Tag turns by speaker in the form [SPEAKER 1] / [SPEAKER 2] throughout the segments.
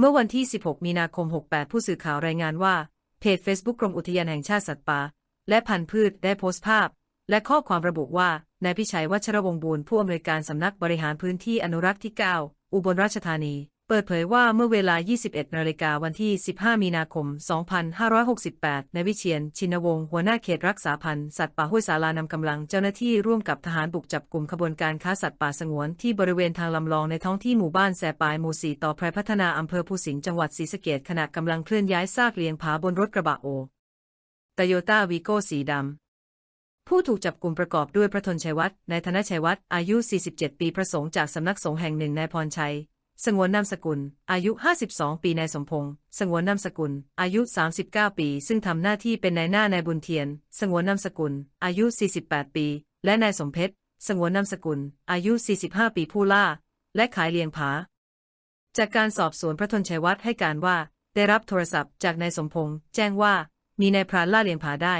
[SPEAKER 1] เมื่อวันที่ 16 มีนาคม 68 ผู้สื่อข่าวรายงานว่า เพจ Facebook กรมอุทยานแห่งชาติสัตว์ป่าและพันธุ์พืชได้โพสต์ภาพ และข้อความระบุว่านายพิชัยวัชรวงศ์บูรณ์ผู้อำนวยการสำนักบริหารพื้นที่อนุรักษ์ที่ 9 อุบลราชธานี เปิดเผยว่าเมื่อเวลา 21 นาฬิกาวันที่ 15 มีนาคม 2568 นายวิเชียน ชินวงศ์ หัวหน้าเขตรักษาพันธุ์สัตว์ป่าห้วยสารานำกำลังเจ้าหน้าที่ร่วมกับทหารบุกจับกลุ่มขบวนการค้าสัตว์ป่าสงวนที่บริเวณทางลำลองในท้องที่หมู่บ้านแสปายหมู่สีต่อไพรพัฒนาอำเภอภูสิงห์ จังหวัดศรีสะเกษขณะกำลังเคลื่อนย้ายซากเลียงผาบนรถกระบะโอโตโยต้าวีโก้สีดำผู้ถูกจับกลุ่มประกอบด้วยพระทนชัยวัฒน์นายธนชัยวัฒน์อายุ 47 ปีประสงค์จากสำนักสงฆ์แห่งหนึ่งนายพรชัย สงวนนามสกุล อายุ 52 ปีนายสมพงษ์สงวนนามสกุล อายุ 39 ปี ซึ่งทำหน้าที่เป็นนายหน้านายบุญเทียน สงวนนามสกุล อายุ 48 ปี และนายสมเพชร สงวนนามสกุล อายุ 45 ปีผู้ล่า และขายเลียงผา จากการสอบสวนพระทนชัยวัฒน์ให้การว่า ได้รับโทรศัพท์จากนายสมพงษ์แจ้งว่ามีนายพรานล่าเลียงผาได้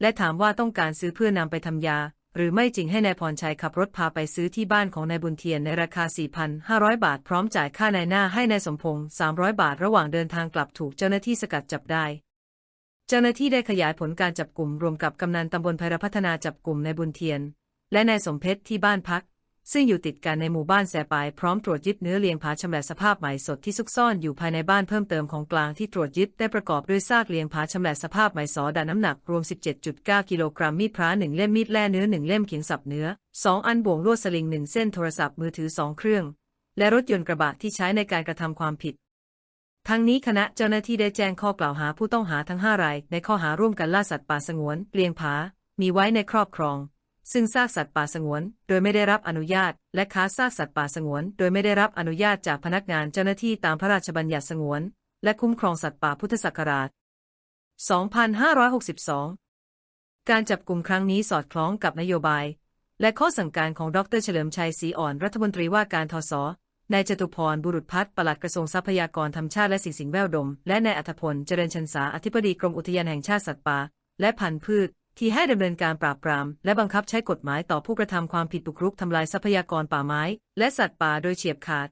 [SPEAKER 1] และถามว่าต้องการซื้อเพื่อนำไปทำยา หรือไม่จริงให้นายพรชัยขับรถพาไปซื้อที่บ้านของนายบุญเทียนในราคา 4,500 บาท พร้อมจ่ายค่านายหน้าให้นายสมพงษ์300 บาท ระหว่างเดินทางกลับถูกเจ้าหน้าที่สกัดจับได้ เจ้าหน้าที่ได้ขยายผลการจับกลุ่มรวมกับกำนันตำบลไพรพัฒนาจับกลุ่มนายบุญเทียน และนายสมเพชรที่บ้านพัก ซึ่งอยู่ติดกันในหมู่บ้านแสปายพร้อมตรวจยึดเนื้อเลียงผาชำแหละสภาพใหม่สดที่ซุกซ่อนอยู่ภายในบ้านเพิ่มเติมของกลางที่ตรวจยึดได้ประกอบด้วยซากเลียงผาชำแหละสภาพใหม่สอดาน้ำหนักรวม 17.9 กิโลกรัมมีดพระหนึ่งเล่มมีดแล่เนื้อหนึ่งเล่มเขียงสับเนื้อสองอันบ่วงลวดสลิงหนึ่งเส้นโทรศัพท์มือถือสองเครื่อง และรถยนต์กระบะที่ใช้ในการกระทำความผิดทั้งนี้คณะเจ้าหน้าที่ได้แจ้งข้อกล่าวหาผู้ต้องหาทั้ง 5 ราย ในข้อหาร่วมกันล่าสัตว์ป่าสงวนเลียงผา มีไว้ในครอบครอง ซึ่งซากสัตว์ป่าสงวน โดยไม่ได้รับอนุญาต และค้าซากสัตว์ป่าสงวน โดยไม่ได้รับอนุญาตจากพนักงานเจ้าหน้าที่ตามพระราชบัญญัติสงวน และคุ้มครองสัตว์ป่าพุทธศักราช 2562 การจับกลุ่มครั้งนี้สอดคล้องกับนโยบาย และข้อสั่งการของดรเฉลิมชัยศรีอ่อนรัฐมนตรีว่าการทศนายจตุพรบุรุษพัฒน์ปลัดกระทรวงทรัพยากรธรรมชาติและสิ่งสิ่งแวดล้อมและนายอัธพลเจริญชันษาอธิบดีกรมอุทยานแห่งชาติสัตว์ป่าและพันธุ์พืช ที่ให้ดำเนินการปราบปราม และบังคับใช้กฎหมายต่อผู้กระทำความผิดบุกรุกทำลายทรัพยากรป่าไม้ และสัตว์ป่าโดยเฉียบขาด